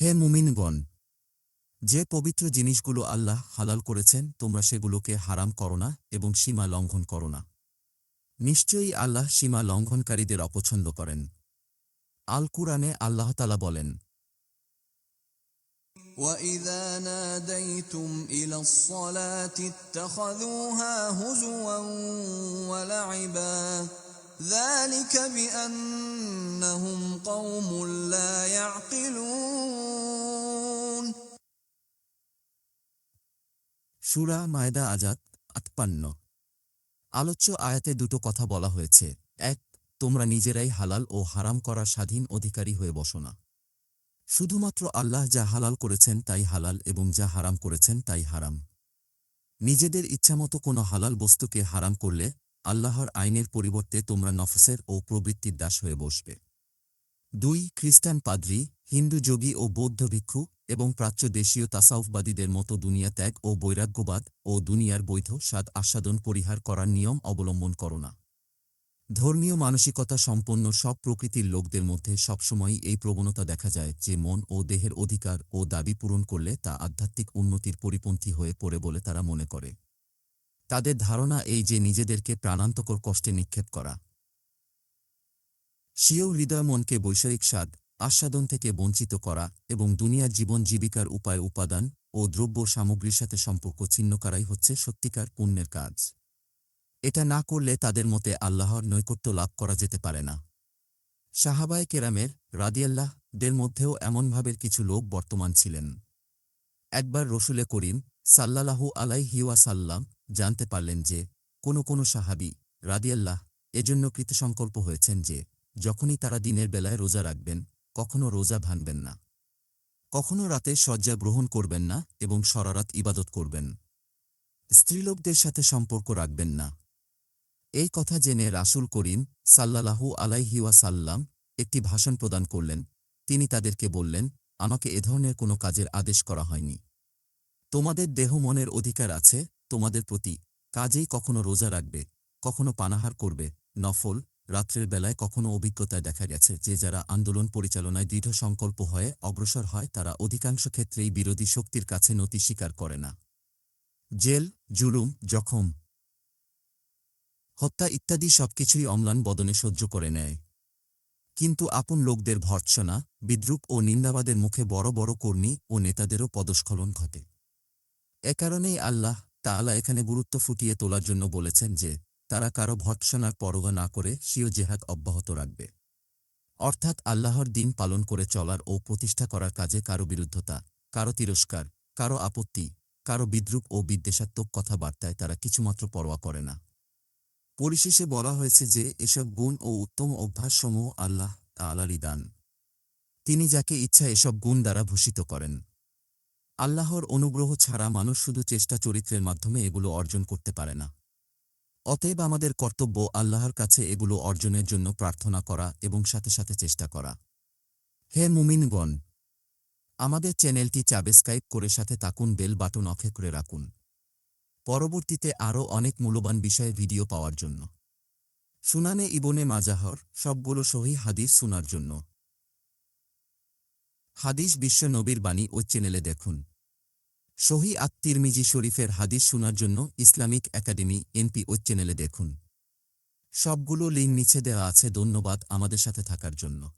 হে মুমিনগণ, যে পবিত্র জিনিসগুলো আল্লাহ হালাল করেছেন, তোমরা সেগুলোকে হারাম করো না এবং সীমা লঙ্ঘন করো না। নিশ্চয়ই আল্লাহ সীমা লঙ্ঘনকারীদের অপছন্দ করেন। আল কুরআনে আল্লাহতালা বলেন, وَإِذَا نَادَيْتُمْ إِلَى الصَّلَاةِ اتَّخَذُوهَا هُزُوًا وَلَعِبًا ذَلِكَ بِأَنَّهُمْ قَوْمٌ لَّا يَعْقِلُونَ সুরা মায়দা আজাদ আটপান্ন। আলোচ্য আয়াতে দুটো কথা বলা হয়েছে। এক, তোমরা নিজেরাই হালাল ও হারাম করার স্বাধীন অধিকারী হয়ে বসো না। শুধুমাত্র আল্লাহ যা হালাল করেছেন তাই হালাল এবং যা হারাম করেছেন তাই হারাম। নিজেদের ইচ্ছামতো কোনো হালাল বস্তুকে হারাম করলে আল্লাহর আইনের পরিবর্তে তোমরা নফসের ও প্রবৃত্তির দাস হয়ে বসবে। দুই, খ্রিস্টান পাদ্রী, হিন্দু যোগী ও বৌদ্ধ ভিক্ষু এবং প্রাচ্য দেশীয় তাসাউফবাদীদের মতো দুনিয়া ত্যাগ ও বৈরাগ্যবাদ ও দুনিয়ার বৈধ স্বাদ আস্বাদন পরিহার করার নিয়ম অবলম্বন করো না। ধর্মীয় মানসিকতা সম্পন্ন সব প্রকৃতির লোকদের মধ্যে সবসময়ই এই প্রবণতা দেখা যায় যে মন ও দেহের অধিকার ও দাবি পূরণ করলে তা আধ্যাত্মিক উন্নতির পরিপন্থী হয়ে পড়ে বলে তারা মনে করে। তাদের ধারণা এই যে নিজেদেরকে প্রাণান্তকর কষ্টে নিক্ষেপ করা। স্বীয় হৃদয় মনকে বৈষয়িক স্বাদ আস্বাদন থেকে বঞ্চিত করা এবং দুনিয়ার জীবন জীবিকার উপায় উপাদান ও দ্রব্য সামগ্রীর সাথে সম্পর্ক ছিন্ন করাই হচ্ছে সত্যিকার পুণ্যের কাজ। এটা না করলে তাদের মতে আল্লাহর নৈকট্য লাভ করা যেতে পারে না। সাহাবায় কেরামের রাদিয়াল্লাহ দের মধ্যেও এমনভাবের কিছু লোক বর্তমান ছিলেন। একবার রসুলে করিম সাল্লাল্লাহু আলাইহিওয়া সাল্লাম জানতে পারলেন যে কোনো কোনো সাহাবি রাদিয়াল্লাহ এজন্য কৃতসংকল্প হয়েছেন যে যখনই তারা দিনের বেলায় রোজা রাখবেন কখনো রোজা ভাঙবেন না। কখনো রাতে শয্যা গ্রহণ করবেন না এবং সরারাত ইবাদত করবেন। স্ত্রীলোকদের সাথে সম্পর্ক রাখবেন না। এই কথা জেনে রাসূল করিম সাল্লাল্লাহু আলাইহিওয়া সাল্লাম একটি ভাষণ প্রদান করলেন। তিনি তাদেরকে বললেন, আমাকে এ ধরনের কোনো কাজের আদেশ করা হয়নি। তোমাদের দেহ মনের অধিকার আছে, তোমাদের প্রতি কাজেই কখনো রোজা রাখবে, কখনো পানাহার করবে, নফল রাত্রের বেলায় কখনো অভিজ্ঞতায় দেখা গেছে যে যারা আন্দোলন পরিচালনায় দৃঢ় সংকল্প হয়ে অগ্রসর হয়, তারা অধিকাংশ ক্ষেত্রেই বিরোধী শক্তির কাছে নতি স্বীকার করে না। জেল, জুলুম, জখম, হত্যা ইত্যাদি সবকিছুই অম্লান বদনে সহ্য করে নেয়। কিন্তু আপন লোকদের ভর্ৎসনা, বিদ্রুপ ও নিন্দাবাদের মুখে বড় বড় কর্মী ও নেতাদেরও পদস্খলন ঘটে। এ কারণেই আল্লাহ তাআলা এখানে গুরুত্ব ফুটিয়ে তোলার জন্য বলেছেন যে তারা কারও ভর্ৎসনার পরোয়া না করে স্বীয় জেহাদ অব্যাহত রাখবে। অর্থাৎ আল্লাহর দিন পালন করে চলার ও প্রতিষ্ঠা করার কাজে কারও বিরুদ্ধতা, কারও তিরস্কার, কারও আপত্তি, কারও বিদ্রুপ ও বিদ্বেষাত্মক কথাবার্তায় তারা কিছুমাত্র পরোয়া করে না। পরিশেষে বলা হয়েছে যে, এসব গুণ ও উত্তম অভ্যাসসমূহ আল্লাহ তালারই দান। তিনি যাকে ইচ্ছা এসব গুণ দ্বারা ভূষিত করেন। আল্লাহর অনুগ্রহ ছাড়া মানুষ শুধু চেষ্টা চরিত্রের মাধ্যমে এগুলো অর্জন করতে পারে না। অতএব আমাদের কর্তব্য আল্লাহর কাছে এগুলো অর্জনের জন্য প্রার্থনা করা এবং সাথে সাথে চেষ্টা করা। হে মুমিনগণ, আমাদের চ্যানেলটি সাবস্ক্রাইব করে সাথে তাকুন বেল বাটন অফে করে রাখুন। পরবর্তীতে আরও অনেক মূল্যবান বিষয়ে ভিডিও পাওয়ার জন্য। সুনানে ইবনে মাজাহর সবগুলো সহি হাদিস শোনার জন্য। হাদিস বিশ্ব নবীর বাণী ও চ্যানেলে দেখুন। সহি আত মিজি শরীফের হাদিস শোনার জন্য ইসলামিক একাডেমি, এনপি ও চ্যানেলে দেখুন। সবগুলো লিঙ্ক নিচে দেওয়া আছে, ধন্যবাদ আমাদের সাথে থাকার জন্য।